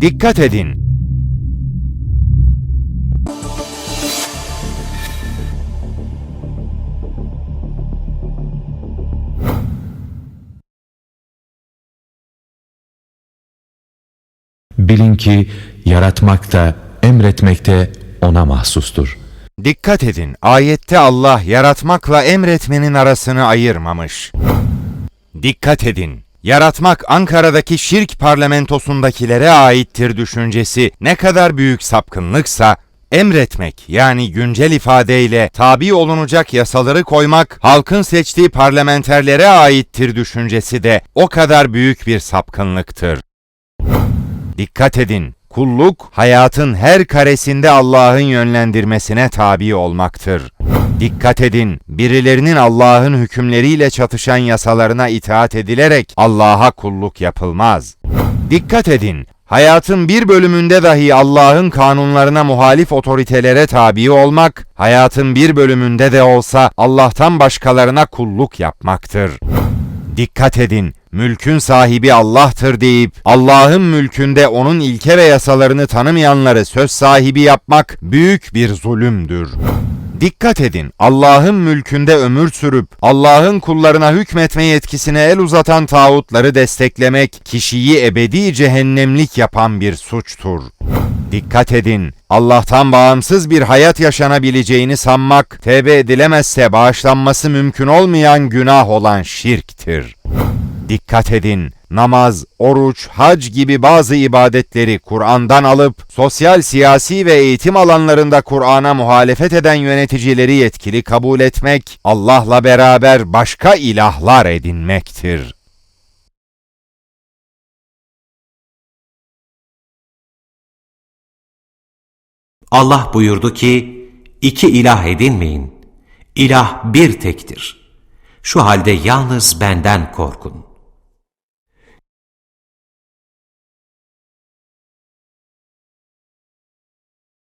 Dikkat edin. Bilin ki yaratmak da emretmek de ona mahsustur. Dikkat edin. Ayette Allah yaratmakla emretmenin arasını ayırmamış. Dikkat edin. Yaratmak Ankara'daki şirk parlamentosundakilere aittir düşüncesi ne kadar büyük sapkınlıksa, emretmek yani güncel ifadeyle tabi olunacak yasaları koymak halkın seçtiği parlamenterlere aittir düşüncesi de o kadar büyük bir sapkınlıktır. Dikkat edin. Kulluk hayatın her karesinde Allah'ın yönlendirmesine tabi olmaktır. Dikkat edin. Birilerinin Allah'ın hükümleriyle çatışan yasalarına itaat edilerek Allah'a kulluk yapılmaz. Dikkat edin. Hayatın bir bölümünde dahi Allah'ın kanunlarına muhalif otoritelere tabi olmak, hayatın bir bölümünde de olsa Allah'tan başkalarına kulluk yapmaktır. Dikkat edin, mülkün sahibi Allah'tır deyip Allah'ın mülkünde onun ilke ve yasalarını tanımayanları söz sahibi yapmak büyük bir zulümdür. Dikkat edin, Allah'ın mülkünde ömür sürüp Allah'ın kullarına hükmetme yetkisine el uzatan tağutları desteklemek kişiyi ebedi cehennemlik yapan bir suçtur. Dikkat edin, Allah'tan bağımsız bir hayat yaşanabileceğini sanmak, tevbe edilemezse bağışlanması mümkün olmayan günah olan şirktir. Dikkat edin, namaz, oruç, hac gibi bazı ibadetleri Kur'an'dan alıp sosyal, siyasi ve eğitim alanlarında Kur'an'a muhalefet eden yöneticileri yetkili kabul etmek, Allah'la beraber başka ilahlar edinmektir. Allah buyurdu ki, iki ilah edinmeyin. İlah bir tektir. Şu halde yalnız benden korkun.